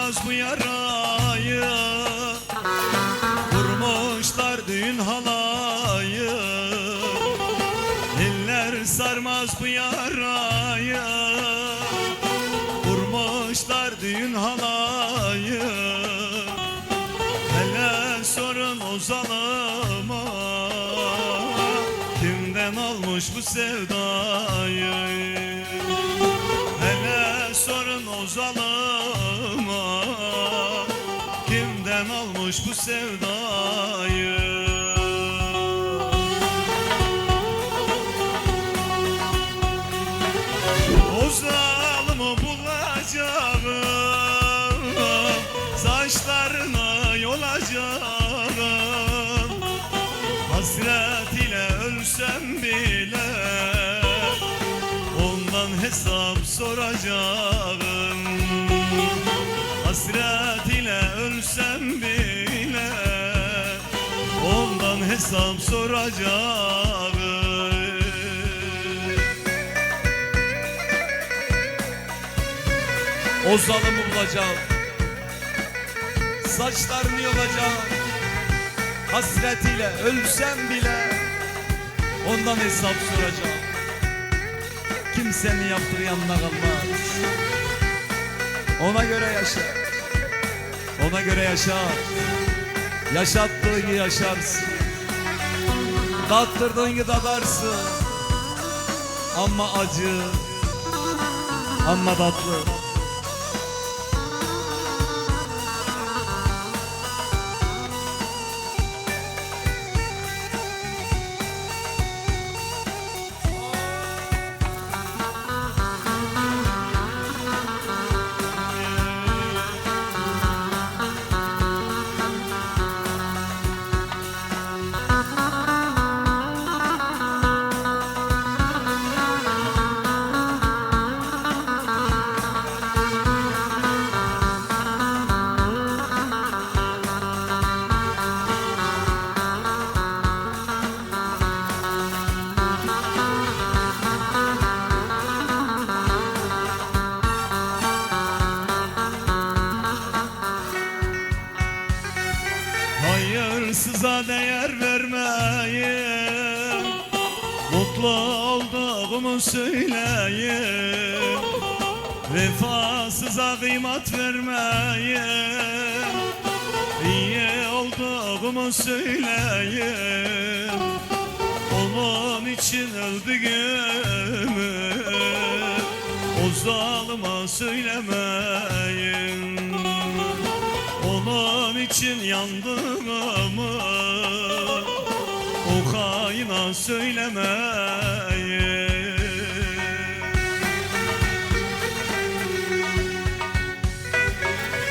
sarmaz bu yarayı. Vurmuşlar düğün halayı. Eller sarmaz bu yarayı. Vurmuşlar düğün halayı. Hele sorun o zalıma Kimden almış bu sevdayı Almış bu sevdayı? O bulacağım Saçlarına yolacağım Hasret ile ölsem bile Ondan hesap soracağım. Hasret hesap soracağım. O zalımı bulacağım. Saçlarını yolacağım. Hasretiyle ölsem bile Ondan hesap soracağım. Kimsenin yaptığı yanına kalmaz. Ona göre yaşa. Ona göre yaşa. Yaşattığını yaşarsın Tattırdığını tadarsın Ama acı Ama tatlı Hayırsıza değer vermeyim Mutlu olduğumu söyleyeyim. Vefasıza kıymat vermeyim İyi olduğumu söyleyeyim. Onun için öldüğümü O zalıma söylemeyin onun için yandığımı O haina söylemeyin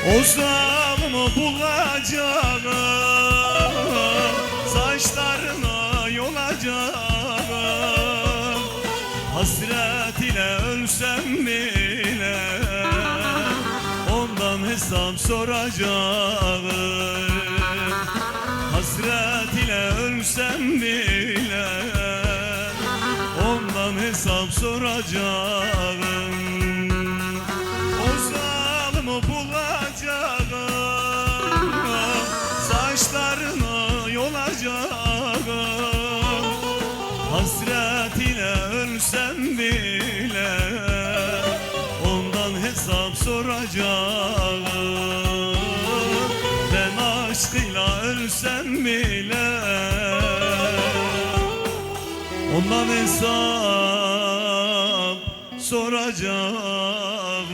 O zalimı bulacağım Saçlarına yolacağım. Hasret ile ölsem bile hesap soracağım Hasret ile ölsem bile Ondan hesap soracağım. O bulacağım Saçlarını yolacağım. Hasret hesap soracağım. Ben aşkıyla ölsem bile Ondan hesap soracağım